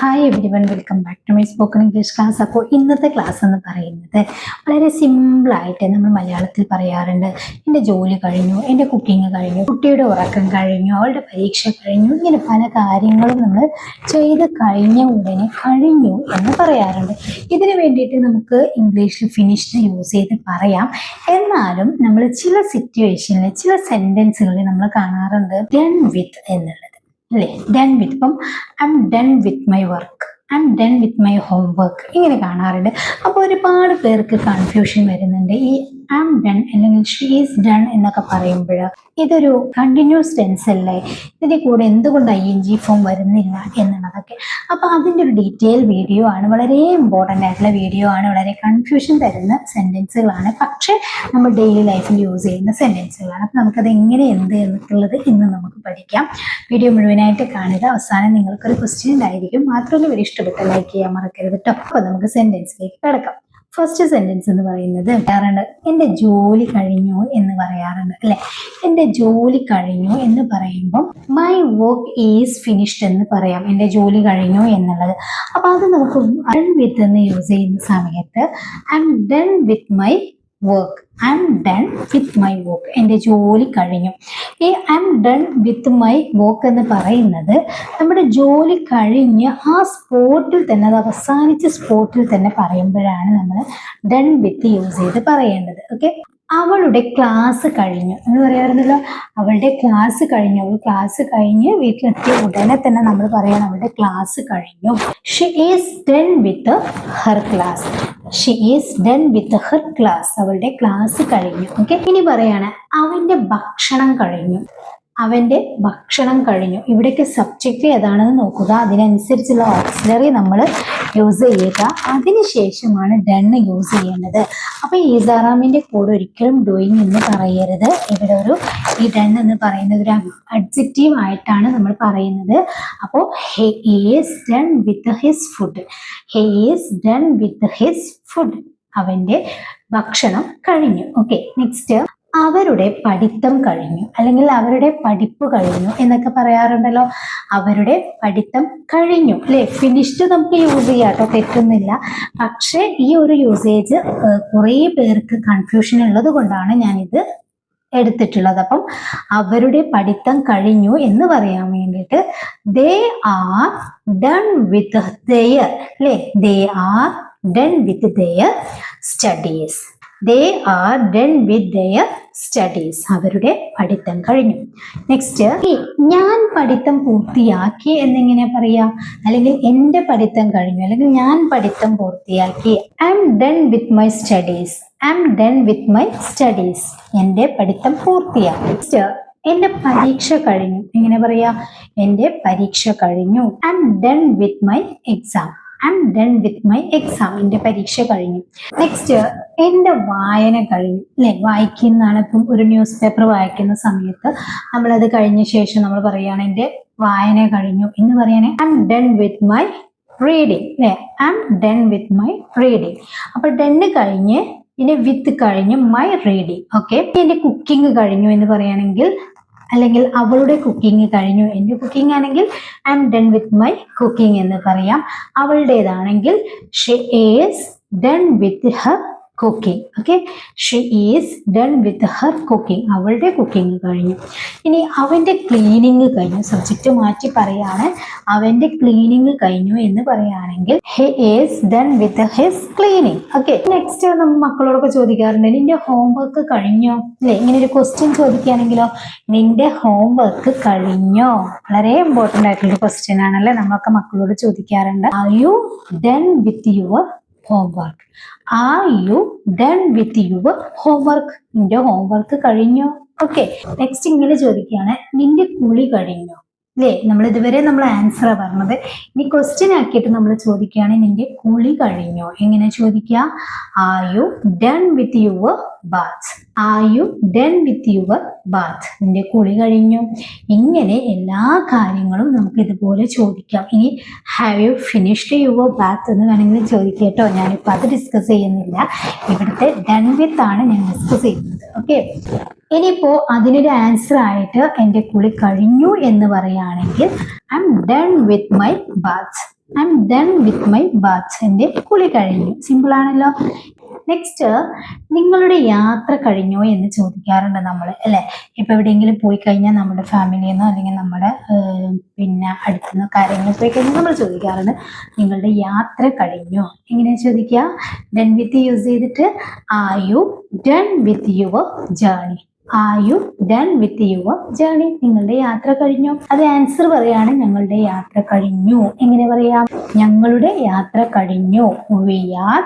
Hi everyone welcome back to my spoken English class അപ്പോൾ ഇന്നത്തെ class എന്ന് പറയുന്നത് വളരെ സിമ്പിളായിട്ട് നമ്മൾ മലയാളത്തിൽ പറയാറുണ്ട്. എന്റെ ജോലി കഴിഞ്ഞു എന്റെ കുക്കിംഗ് കഴിഞ്ഞു കുട്ടിയുടെ ഉറക്കം കഴിഞ്ഞു അവളുടെ പരീക്ഷ കഴിഞ്ഞു ഇങ്ങനെ പല കാര്യങ്ങളും നമ്മൾ ചെയ്ത് കഴിഞ്ഞ ഉടനെ കഴിഞ്ഞു എന്ന് പറയാറുണ്ട്. ഇതിന് വേണ്ടിയിട്ട് നമുക്ക് ഇംഗ്ലീഷിൽ ഫിനിഷ്ഡ് യൂസ് ചെയ്ത് പറയാം. എന്നാലും നമ്മൾ ചില സിറ്റുവേഷനിൽ ചില സെന്റൻസുകളിൽ നമ്മൾ കാണാറുണ്ട് ഡൺ വിത്ത് എന്നുള്ളത്. അല്ലേ? ഡൺ വിത്ത് ഇപ്പം I'm done with my work I'm done with my homework ഇങ്ങനെ കാണാറുണ്ട്. അപ്പോൾ ഒരുപാട് പേർക്ക് കൺഫ്യൂഷൻ വരുന്നുണ്ട്. ഈ എം ഡൺ അല്ലെങ്കിൽ ഷീ ഈസ് ഡൺ എന്നൊക്കെ പറയുമ്പോൾ ഇതൊരു കണ്ടിന്യൂസ് ടെൻസ് അല്ലേ? ഇതിന്റെ കൂടെ എന്തുകൊണ്ട് ഐ എൻ ജി ഫോം വരുന്നില്ല എന്നുള്ളതൊക്കെ. അപ്പോൾ അതിന്റെ ഒരു ഡീറ്റെയിൽ വീഡിയോ ആണ്. വളരെ ഇമ്പോർട്ടന്റ് ആയിട്ടുള്ള വീഡിയോ ആണ്. വളരെ കൺഫ്യൂഷൻ തരുന്ന സെന്റൻസുകളാണ് പക്ഷേ നമ്മൾ ഡെയിലി ലൈഫിൽ യൂസ് ചെയ്യുന്ന സെന്റൻസുകളാണ് അപ്പോൾ നമുക്കത് എങ്ങനെ എന്ത് എന്നുള്ളത് ഇന്ന് നമുക്ക് പഠിക്കാം. വീഡിയോ മുഴുവനായിട്ട് കാണുക. അവസാനം നിങ്ങൾക്കൊരു ക്വസ്റ്റ്യൻ ഉണ്ടായിരിക്കും മാത്രമല്ല ഇവർ ഇഷ്ടപ്പെട്ട ലൈക്ക് ചെയ്യാൻ മറക്കരുത് കേട്ടോ അപ്പോൾ നമുക്ക് സെന്റൻസിലേക്ക് കിടക്കാം. ഫസ്റ്റ് സെന്റൻസ് എന്ന് പറയുന്നത് പറയാറുണ്ട് എന്റെ ജോലി കഴിഞ്ഞു എന്ന് പറയാറുണ്ട് അല്ലെ? എന്റെ ജോലി കഴിഞ്ഞു എന്ന് പറയുമ്പോൾ മൈ വർക്ക് ഈസ് ഫിനിഷ്ഡ് എന്ന് പറയാം എന്റെ ജോലി കഴിഞ്ഞു എന്നുള്ളത്. അപ്പോൾ അത് നമുക്ക് ഡൺ വിത്ത് എന്ന് യൂസ് ചെയ്യുന്ന സമയത്ത് I'm done with my work I'm done with my work എന്റെ ജോലി കഴിഞ്ഞു. ഈ I'm done with my work എന്ന് പറയുന്നത് നമ്മുടെ ജോലി കഴിഞ്ഞ് ആ സ്പോട്ടിൽ തന്നെ അത് അവസാനിച്ച സ്പോട്ടിൽ തന്നെ പറയുമ്പോഴാണ് നമ്മൾ ഡൺ വിത്ത് യൂസ് ചെയ്ത് പറയേണ്ടത്. ഓക്കെ അവളുടെ ക്ലാസ് കഴിഞ്ഞു. എന്ന് പറയാറുണ്ടല്ലോ അവളുടെ ക്ലാസ് കഴിഞ്ഞു. അവൾ ക്ലാസ് കഴിഞ്ഞ് വീട്ടിലെത്തിയ ഉടനെ തന്നെ നമ്മൾ പറയണം അവളുടെ ക്ലാസ് കഴിഞ്ഞു. She is done with her class she is done with her class അവളുടെ ക്ലാസ് കഴിഞ്ഞു. ഓക്കെ ഇനി പറയാണ് അവന്റെ ഭക്ഷണം കഴിഞ്ഞു. അവന്റെ ഭക്ഷണം കഴിഞ്ഞു. ഇവിടേക്ക് സബ്ജക്റ്റ് ഏതാണെന്ന് നോക്കുക. അതിനനുസരിച്ചുള്ള ഓക്സിലറി നമ്മൾ യൂസ് ചെയ്യുക. അതിനുശേഷമാണ് ഡൺ യൂസ് ചെയ്യേണ്ടത്. അപ്പൊ ഈസാറാമിന്റെ കൂടെ ഒരിക്കലും ഡൂയിങ് എന്ന് പറയരുത്. ഇവിടെ ഒരു ഈ ഡൺ എന്ന് പറയുന്നത് ഒരു അഡ്ജക്റ്റീവ് ആയിട്ടാണ് നമ്മൾ പറയുന്നത്. അപ്പോൾ he is done with his food he is done with his food അവന്റെ ഭക്ഷണം കഴിഞ്ഞു. ഓക്കെ നെക്സ്റ്റ് അവരുടെ പഠിത്തം കഴിഞ്ഞു അല്ലെങ്കിൽ അവരുടെ പഠിപ്പ് കഴിഞ്ഞു എന്നൊക്കെ പറയാറുണ്ടല്ലോ. അവരുടെ പഠിത്തം കഴിഞ്ഞു അല്ലെ? ഫിനിഷ്ഡ് നമുക്ക് യൂസ് ചെയ്യാം കേട്ടോ തെറ്റുന്നില്ല പക്ഷേ ഈ ഒരു യൂസേജ് കുറേ പേർക്ക് കൺഫ്യൂഷൻ ഉള്ളത് കൊണ്ടാണ് ഞാനിത് എടുത്തിട്ടുള്ളത്. അപ്പം അവരുടെ പഠിത്തം കഴിഞ്ഞു എന്ന് പറയാൻ വേണ്ടിയിട്ട് they are done with their അല്ലേ? They are done with their studies they are done with their studies അവരുടെ പഠിത്തം കഴിഞ്ഞു. നെക്സ്റ്റ് ഞാൻ പഠിത്തം പൂർത്തിയാക്കി എന്നിങ്ങനെ പറയാ? അല്ലെങ്കിൽ എന്റെ പഠിത്തം കഴിഞ്ഞു. അല്ലെങ്കിൽ ഞാൻ പഠിത്തം പൂർത്തിയാക്കി. I'm done with my studies I'm done with my studies എന്റെ പഠിത്തം പൂർത്തിയാക്കി. എന്റെ പരീക്ഷ കഴിഞ്ഞു. എങ്ങനെ പറയാ? എന്റെ പരീക്ഷ കഴിഞ്ഞു. I'm done with my exam I'm done with my exam എന്റെ പരീക്ഷ കഴിഞ്ഞു. നെക്സ്റ്റ് എന്റെ വായന കഴിഞ്ഞു. അല്ലെ വായിക്കുന്നതാണ് ഇപ്പം ഒരു ന്യൂസ് പേപ്പർ വായിക്കുന്ന സമയത്ത് നമ്മളത് കഴിഞ്ഞ ശേഷം നമ്മൾ പറയുകയാണ് എന്റെ വായന കഴിഞ്ഞു എന്ന് പറയുകയാണെങ്കിൽ I'm done with my reading അല്ലെ I'm done with my reading അപ്പൊ ഡണ്ണ് കഴിഞ്ഞ് ഇനി വിത്ത് കഴിഞ്ഞ് മൈ റീഡിങ് ഓക്കെ എന്റെ കുക്കിംഗ് കഴിഞ്ഞു എന്ന് പറയുകയാണെങ്കിൽ അല്ലെങ്കിൽ അവളുടെ കുക്കിംഗ് കഴിഞ്ഞു. എന്റെ കുക്കിംഗ് ആണെങ്കിൽ I'm done with my cooking എന്ന് പറയാം. അവളുടേതാണെങ്കിൽ she is done with her cooking okay she is done with her cooking അവളുടെ കുക്കിംഗ് കഴിഞ്ഞു. ഇനി അവന്റെ ക്ലീനിങ് കഴിഞ്ഞു. സബ്ജക്റ്റ് മാറ്റി പറയാണ്. അവന്റെ ക്ലീനിങ് കഴിഞ്ഞു എന്ന് പറയുകയാണെങ്കിൽ he is done with his cleaning okay next നമ്മൾ മക്കളോടൊക്കെ ചോദിക്കാറുണ്ട് നിന്റെ ഹോംവർക്ക് കഴിഞ്ഞോ? അല്ലെ? ഇങ്ങനെ ഒരു ക്വസ്റ്റ്യൻ ചോദിക്കുകയാണെങ്കിലോ നിന്റെ ഹോംവർക്ക് കഴിഞ്ഞോ? വളരെ ഇമ്പോർട്ടന്റ് ആയിട്ടുള്ള ക്വസ്റ്റ്യൻ ആണല്ലേ നമ്മളൊക്കെ മക്കളോട് ചോദിക്കാറുണ്ട്. Are you done with your homework are you done with your homework നിന്റെ ഹോംവർക്ക് കഴിഞ്ഞോ? ഓക്കെ നെക്സ്റ്റ് ഇങ്ങനെ ചോദിക്കുകയാണ്. നിന്റെ കുളി കഴിഞ്ഞോ? അല്ലേ നമ്മൾ ഇതുവരെ നമ്മൾ ആൻസർ പറഞ്ഞത്. ഇനി ക്വസ്റ്റ്യൻ ആക്കിയിട്ട് നമ്മൾ ചോദിക്കുകയാണ് നിന്റെ കുളി കഴിഞ്ഞോ? എങ്ങനെ ചോദിക്കുക? Are you done with your bath are you done with your bath നിന്റെ കുളി കഴിഞ്ഞു? ഇങ്ങനെ എല്ലാ കാര്യങ്ങളും നമുക്ക് ഇതുപോലെ ചോദിക്കാം. ഇനി have you finished your bath എന്ന് വേണമെങ്കിൽ ചോദിക്കട്ടോ കേട്ടോ. ഞാനിപ്പോൾ അത് ഡിസ്കസ് ചെയ്യുന്നില്ല. ഇവിടുത്തെ ഡൺ വിത്ത് ആണ് ഞാൻ ഡിസ്കസ് ചെയ്യുന്നത്. ഓക്കെ ഇനിയിപ്പോ അതിനൊരു ആൻസർ ആയിട്ട് എന്റെ കുളി കഴിഞ്ഞു എന്ന് പറയുകയാണെങ്കിൽ I'm done with my bath I'm done with my bath എന്റെ കുളി കഴിഞ്ഞു. സിമ്പിൾ ആണല്ലോ. നെക്സ്റ്റ് നിങ്ങളുടെ യാത്ര കഴിഞ്ഞോ എന്ന് ചോദിക്കാറുണ്ട് നമ്മൾ അല്ലേ? ഇപ്പൊ എവിടെയെങ്കിലും പോയി കഴിഞ്ഞാൽ നമ്മുടെ ഫാമിലിയിൽ അല്ലെങ്കിൽ നമ്മുടെ പിന്നെ അടുത്തുനിന്ന് കാര്യങ്ങൾ പോയി നമ്മൾ ചോദിക്കാറുണ്ട് നിങ്ങളുടെ യാത്ര കഴിഞ്ഞോ? എങ്ങനെ ചോദിക്കുക? ഡൺ വിത്ത് യൂസ് ചെയ്തിട്ട് are you done with your journey are you done with your journey നിങ്ങളുടെ യാത്ര കഴിഞ്ഞു? അത് ആൻസർ പറയാണ് ഞങ്ങളുടെ യാത്ര കഴിഞ്ഞു. എങ്ങനെ പറയാം? ഞങ്ങളുടെ യാത്ര കഴിഞ്ഞു. We are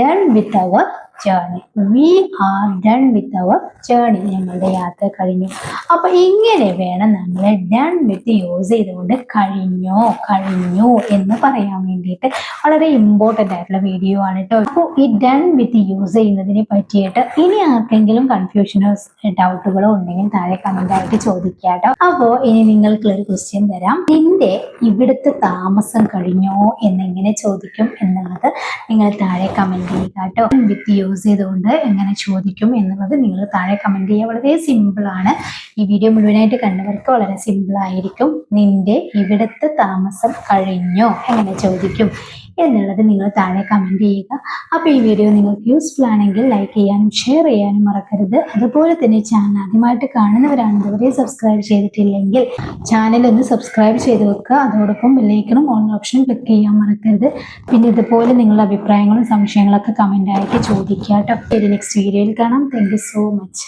done with our journey we are done with our journey ഞങ്ങളുടെ യാത്ര കഴിഞ്ഞു. അപ്പൊ ഇങ്ങനെ വേണം നമ്മൾ ഡൺ വിത്ത് യൂസ് ചെയ്തുകൊണ്ട് കഴിഞ്ഞോ കഴിഞ്ഞു എന്ന് പറയാൻ വേണ്ടിയിട്ട് വളരെ ഇമ്പോർട്ടന്റ് ആയിട്ടുള്ള വീഡിയോ ആണ് കേട്ടോ അപ്പോൾ ഈ ഡൺ വിത്ത് യൂസ് ചെയ്യുന്നതിനെ പറ്റിയിട്ട് ഇനി ആർക്കെങ്കിലും കൺഫ്യൂഷനോ ഡൗട്ടുകളോ ഉണ്ടെങ്കിൽ താഴെ കമന്റ് ആയിട്ട് ചോദിക്കാം കേട്ടോ അപ്പോൾ ഇനി നിങ്ങൾക്കുള്ള ഒരു ക്വസ്റ്റ്യൻ തരാം. നിന്റെ ഇവിടുത്തെ താമസം കഴിഞ്ഞോ എന്നെങ്ങനെ ചോദിക്കും എന്നുള്ളത് നിങ്ങൾ താഴെ കമന്റ് ചെയ്യുക കേട്ടോ വിത്ത് യൂസ് ചെയ്തുകൊണ്ട് എങ്ങനെ ചോദിക്കും എന്നുള്ളത് നിങ്ങൾ താഴെ കമന്റ് ചെയ്യുക വളരെ സിമ്പിളാണ് ഈ വീഡിയോ മുഴുവനായിട്ട് കണ്ടവർക്ക് വളരെ സിമ്പിളായിരിക്കും നിന്റെ ഇവിടുത്തെ താമസം കഴിഞ്ഞോ? എങ്ങനെ ചോദിക്കും എന്നുള്ളത് നിങ്ങൾ താഴെ കമന്റ് ചെയ്യുക. അപ്പോൾ ഈ വീഡിയോ നിങ്ങൾക്ക് യൂസ്ഫുൾ ആണെങ്കിൽ ലൈക്ക് ചെയ്യാനും ഷെയർ ചെയ്യാനും മറക്കരുത്. അതുപോലെ തന്നെ ചാനൽ ആദ്യമായിട്ട് കാണുന്നവരാണ് സബ്സ്ക്രൈബ് ചെയ്തിട്ടില്ലെങ്കിൽ ചാനൽ ഒന്ന് സബ്സ്ക്രൈബ് ചെയ്ത് വെക്കുക. അതോടൊപ്പം ബെല്ലൈക്കണും ഓൺ ഓപ്ഷൻ ക്ലിക്ക് ചെയ്യാൻ മറക്കരുത്. പിന്നെ ഇതുപോലെ നിങ്ങളുടെ അഭിപ്രായങ്ങളും സംശയങ്ങളൊക്കെ കമന്റ് ആയിട്ട് ചോദിക്കുക കേട്ടോ നെക്സ്റ്റ് വീഡിയോയിൽ കാണാം. Thank so much